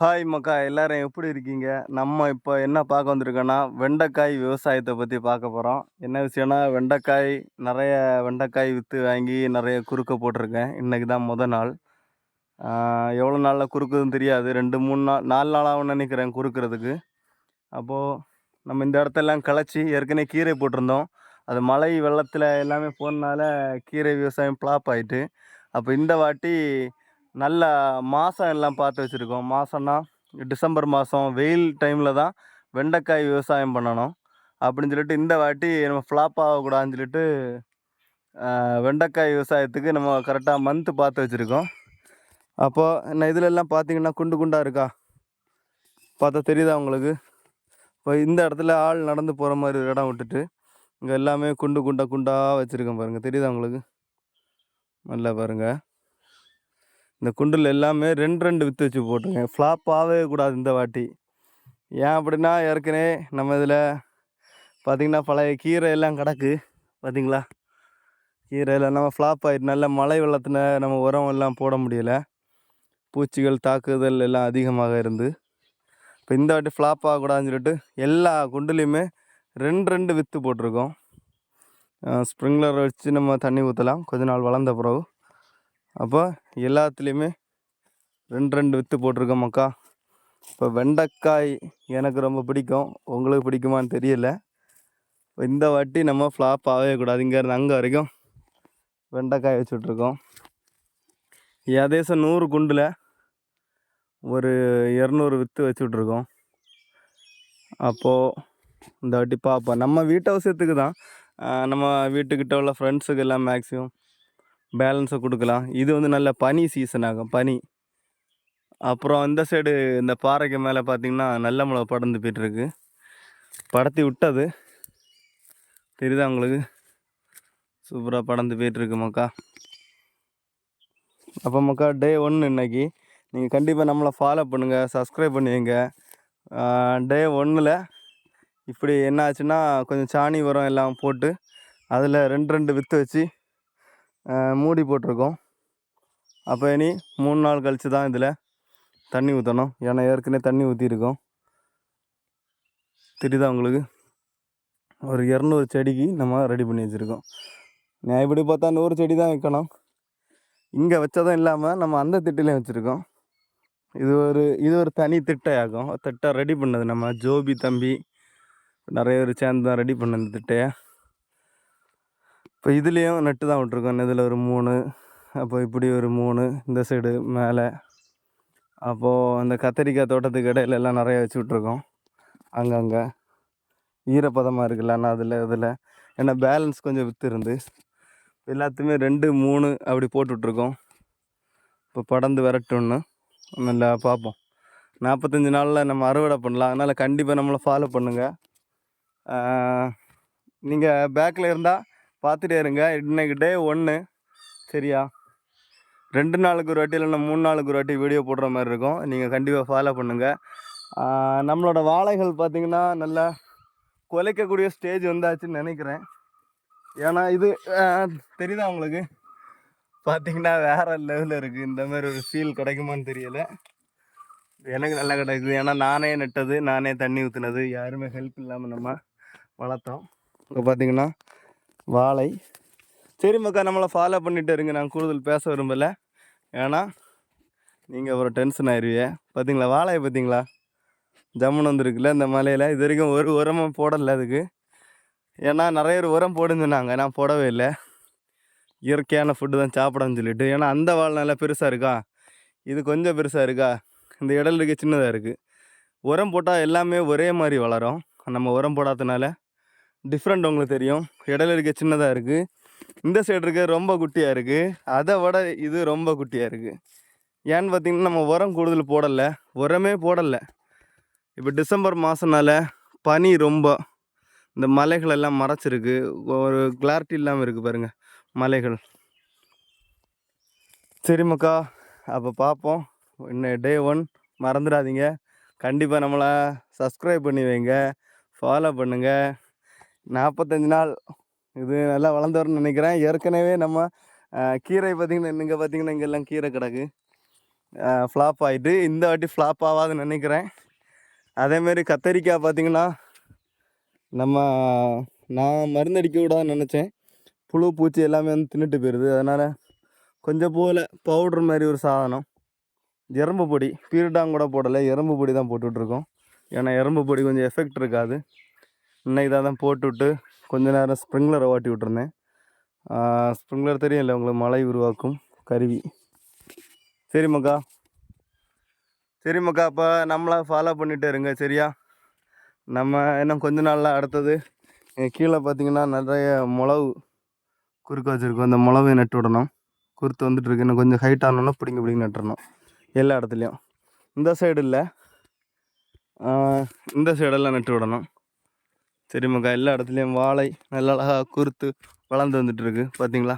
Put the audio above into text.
Hi மக்கா எல்லாரும் எப்படி இருக்கீங்க? நம்ம இப்போ என்ன பார்க்க வந்திருக்கோன்னா வெண்டைக்காய் விவசாயத்தை பற்றி பார்க்க போகிறோம் என்ன விஷயம்னா வெண்டைக்காய் நிறைய வெண்டைக்காய் விற்று வாங்கி நிறைய குறுக்க போட்டிருக்கேன். இன்றைக்கி தான் முத நாள். எவ்வளோ நாளில் குறுக்குதுன்னு தெரியாது. ரெண்டு மூணு நாள் நாலு நாளாகவும் நினைக்கிறேன் குறுக்கிறதுக்கு. அப்போது நம்ம இந்த இடத்தெல்லாம் களைச்சி ஏற்கனவே கீரை போட்டிருந்தோம். அது மழை வெள்ளத்தில் எல்லாமே போனனால கீரை விவசாயம் ஃப்ளாப் ஆயிட்டு. அப்போ இந்த வாட்டி நல்ல மாதம் எல்லாம் பார்த்து வச்சுருக்கோம். மாதம்னா டிசம்பர் மாதம் வெயில் டைமில் தான் வெண்டைக்காய் விவசாயம் பண்ணணும். அப்படின்னு சொல்லிட்டு இந்த வாட்டி நம்ம ஃப்ளாப் ஆகக்கூடாதுன்னு சொல்லிட்டு வெண்டைக்காய் விவசாயத்துக்கு நம்ம கரெக்டாக மந்த்து பார்த்து வச்சுருக்கோம். அப்போது என்ன இதிலெல்லாம் பார்த்தீங்கன்னா குண்டு குண்டாக இருக்கா? பார்த்தா தெரியுதா உங்களுக்கு? இப்போ இந்த இடத்துல ஆள் நடந்து போகிற மாதிரி இடம் விட்டுட்டு இங்கே எல்லாமே குண்டு குண்டா குண்டாக வச்சுருக்கேன் பாருங்கள் தெரியுதா உங்களுக்கு? நல்லா பாருங்கள் இந்த குண்டில் எல்லாமே ரெண்டு ரெண்டு வித்து வச்சு போட்டிருக்கேன். ஃப்ளாப் ஆகவே கூடாது இந்த வாட்டி. ஏன் அப்படின்னா ஏற்கனவே நம்ம இதில் பார்த்திங்கன்னா பழைய கீரை எல்லாம் கிடக்கு. பார்த்தீங்களா? எல்லாம் நம்ம ஃப்ளாப் ஆகிட்டு நல்ல மழை வெள்ளத்தில் நம்ம உரம் எல்லாம் போட முடியலை. பூச்சிகள் தாக்குதல் எல்லாம் அதிகமாக இருந்து. இப்போ இந்த வாட்டி ஃப்ளாப் ஆகக்கூடாதுன்னு சொல்லிட்டு எல்லா குண்டுலேயுமே ரெண்டு ரெண்டு வித்து போட்டிருக்கோம். ஸ்ப்ரிங்க்லர் வச்சு நம்ம தண்ணி ஊற்றலாம் கொஞ்ச நாள் வளர்ந்த பிறகு. அப்போ எல்லாத்துலேயுமே ரெண்டு ரெண்டு வித்து போட்டிருக்கோம் மக்கா. இப்போ வெண்டைக்காய் எனக்கு ரொம்ப பிடிக்கும். உங்களுக்கு பிடிக்குமான்னு தெரியல. இந்த வாட்டி நம்ம ஃப்ளாப் ஆகவே கூடாது. இங்கேருந்து அங்கே வரைக்கும் வெண்டைக்காய் வச்சுட்ருக்கோம். ஏதேசம் நூறு குண்டில் ஒரு இரநூறு வித்து வச்சுட்ருக்கோம். அப்போது இந்த வாட்டி பார்ப்போம் நம்ம வீட்டு அவசியத்துக்கு தான். நம்ம வீட்டுக்கிட்ட உள்ள ஃப்ரெண்ட்ஸுக்கு எல்லாம் மேக்ஸிமம் பேலன்ஸை கொடுக்கலாம். இது வந்து நல்ல பனி சீசன் ஆகும் பனி. அப்புறம் இந்த சைடு இந்த பாறைக்கு மேலே பார்த்தீங்கன்னா நல்ல மிளகா படர்ந்து போயிட்டுருக்கு. படத்தி விட்டது. தெரியுதா உங்களுக்கு? சூப்பராக படர்ந்து போயிட்டுருக்கு மக்கா. அப்போ மக்கா டே ஒன்று இன்னைக்கு. நீங்கள் கண்டிப்பாக நம்மளை ஃபாலோ பண்ணுங்கள் சப்ஸ்கிரைப் பண்ணுவீங்க டே ஒன்றில் இப்படி என்ன ஆச்சுன்னா கொஞ்சம் சாணி உரம் எல்லாம் போட்டு அதில் ரெண்டு ரெண்டு விற்று வச்சு மூடி போட்டிருக்கோம். அப்போ இனி மூணு நாள் கழித்து தான் இதில் தண்ணி ஊற்றணும் ஏன்னா ஏற்கனவே தண்ணி ஊற்றிருக்கோம் தெரியுதா உங்களுக்கு? ஒரு இரநூறு செடிக்கு நம்ம ரெடி பண்ணி வச்சுருக்கோம். நான் இப்படி பார்த்தா நூறு செடி தான் வைக்கணும். இங்கே வச்சதும் இல்லாமல் நம்ம அந்த திட்டிலையும் வச்சுருக்கோம். இது ஒரு இது ஒரு தனி திட்டையாகும். திட்டை ரெடி பண்ணது நம்ம ஜோபி தம்பி. நிறைய பேர் சேர்ந்து தான் ரெடி பண்ண இந்த திட்டையை. இப்போ இதுலேயும் நட்டு தான் விட்ருக்கோம் இதில் ஒரு மூணு அப்போ இப்படி ஒரு மூணு இந்த சைடு மேலே. அப்போது அந்த கத்தரிக்காய் தோட்டத்துக்கு இடையில எல்லாம் நிறைய வச்சு விட்ருக்கோம் அங்கங்கே. ஈரப்பதமாக இருக்குல்ல ஆனால் அதில் இதில் ஏன்னா பேலன்ஸ் கொஞ்சம் விற்று இருந்து எல்லாத்தையுமே ரெண்டு மூணு அப்படி போட்டுட்ருக்கோம் இப்போ படந்து விரட்டோன்னு நல்லா பார்ப்போம். நாற்பத்தஞ்சு நாளில் நம்ம அறுவடை பண்ணலாம். அதனால் கண்டிப்பாக நம்மளை ஃபாலோ பண்ணுங்கள் நீங்கள் பேக்கில் இருந்தால் பார்த்துட்டே இருங்க. இன்னைக்கு டே ஒன்று சரியா? ரெண்டு நாளுக்கு ஒரு வாட்டி இல்லைன்னா மூணு நாளுக்கு ஒரு வாட்டி வீடியோ போடுற மாதிரி இருக்கும். நீங்கள் கண்டிப்பாக ஃபாலோ பண்ணுங்கள் நம்மளோட வாழைகள் பார்த்திங்கன்னா நல்லா குலைக்கக்கூடிய ஸ்டேஜ் வந்தாச்சுன்னு நினைக்கிறேன். ஏன்னா இது தெரியுதா உங்களுக்கு? பார்த்திங்கன்னா வேறு லெவலில் இருக்குது இந்த மாதிரி ஒரு ஃபீல் கிடைக்குமான்னு தெரியலை. எனக்கு நல்லா கிடைக்குது. ஏன்னா நானே நட்டது நானே தண்ணி ஊற்றுனது யாருமே ஹெல்ப் இல்லாமல் நம்ம வளர்த்தோம். இப்போ பார்த்திங்கன்னா வாழை. சரி மக்கா நம்மளை ஃபாலோ பண்ணிட்டு இருங்க. நான் கூடுதல் பேச விரும்பலை. ஏன்னா நீங்கள் ஒரு டென்ஷன் ஆயிருவீங்க பார்த்தீங்களா வாழையை பார்த்தீங்களா ஜம்முன் வந்துருக்குல்ல இந்த மலையில். இது வரைக்கும் ஒரு உரமும் போடலை அதுக்கு. ஏன்னா நிறைய பேர் உரம் போடுன்னு சொன்னாங்க நான் போடவே இல்லை. இயற்கையான ஃபுட்டு தான் சாப்பிடணும்னு சொல்லிட்டு. ஏன்னா அந்த வாழை நல்லா பெருசாக இருக்கா? இது கொஞ்சம் பெருசாக இருக்கா? இந்த இடல் இருக்க சின்னதாக இருக்குது உரம் போட்டால் எல்லாமே ஒரே மாதிரி வளரும். நம்ம உரம் போடாதனால டிஃப்ரெண்ட் உங்களுக்கு தெரியும். இடையில இருக்க சின்னதாக இருக்குது இந்த சைடு இருக்க ரொம்ப குட்டியாக இருக்குது அதை விட இது ரொம்ப குட்டியாக இருக்குது ஏன்னு பார்த்தீங்கன்னா நம்ம உரம் கூடுதல் போடலை. உரமே போடலை. இப்போ டிசம்பர் மாதம்னால பனி ரொம்ப இந்த மலைகள் எல்லாம் மறைச்சிருக்கு. ஒரு கிளாரிட்டி இல்லாமல் இருக்குது பாருங்கள் மலைகள். சரி மக்கா அப்போ பார்ப்போம் இன்னும் டே ஒன் மறந்துடாதீங்க. கண்டிப்பாக நம்மளை சப்ஸ்கிரைப் பண்ணி வைங்க. ஃபாலோ பண்ணுங்கள் நாற்பத்தஞ்சு நாள் இது நல்லா வளர்ந்து வரும்னு நினைக்கிறேன். ஏற்கனவே நம்ம கீரை பார்த்திங்கன்னா இங்கே பார்த்தீங்கன்னா இங்கெல்லாம் கீரை கிடக்கு. ஃப்ளாப் ஆகிட்டு இந்த வாட்டி ஃப்ளாப் ஆகாதுன்னு நினைக்கிறேன். அதேமாரி கத்தரிக்காய் பார்த்தீங்கன்னா நம்ம நான் மருந்தடிக்க கூடாதுன்னு நினச்சேன். புழு பூச்சி எல்லாமே வந்து தின்னுட்டு போயிடுது அதனால் கொஞ்சம் போல் பவுட்ரு மாதிரி ஒரு சாதனம். எறும்பு பொடி பீருடாங் கூட போடலை. எறும்பு பொடி தான் போட்டுட்ருக்கோம். ஏன்னா எறும்பு பொடி கொஞ்சம் எஃபெக்ட் இருக்காது. இன்னைக்கு தான் தான் போட்டுவிட்டு கொஞ்ச நேரம் ஸ்ப்ரிங்லரை ஓட்டி விட்டுருந்தேன். தெரியும் தெரியல உங்களுக்கு மழை உருவாக்கும் கருவி. சரி மக்கா. சரி மக்கா அப்போ நம்மளா ஃபாலோ பண்ணிகிட்டே இருங்க சரியா? நம்ம இன்னும் கொஞ்ச நாளில் அடுத்தது கீழே பார்த்தீங்கன்னா நிறைய மிளகு குறுக்க வச்சுருக்கோம். அந்த மிளவை நட்டு விடணும். குறுத்து வந்துட்டுருக்கு இன்னும் கொஞ்சம் ஹைட் ஆனோன்னா பிடிங்க பிடிங்க நட்டுறணும். எல்லா இடத்துலையும். இந்த சைடு இல்லை. இந்த சைடெல்லாம் நட்டு விடணும். சரிம்மாக்கா எல்லா இடத்துலையும் வாழை நல்லா அழகாக குறுத்து வளர்ந்து வந்துட்டுருக்கு பார்த்தீங்களா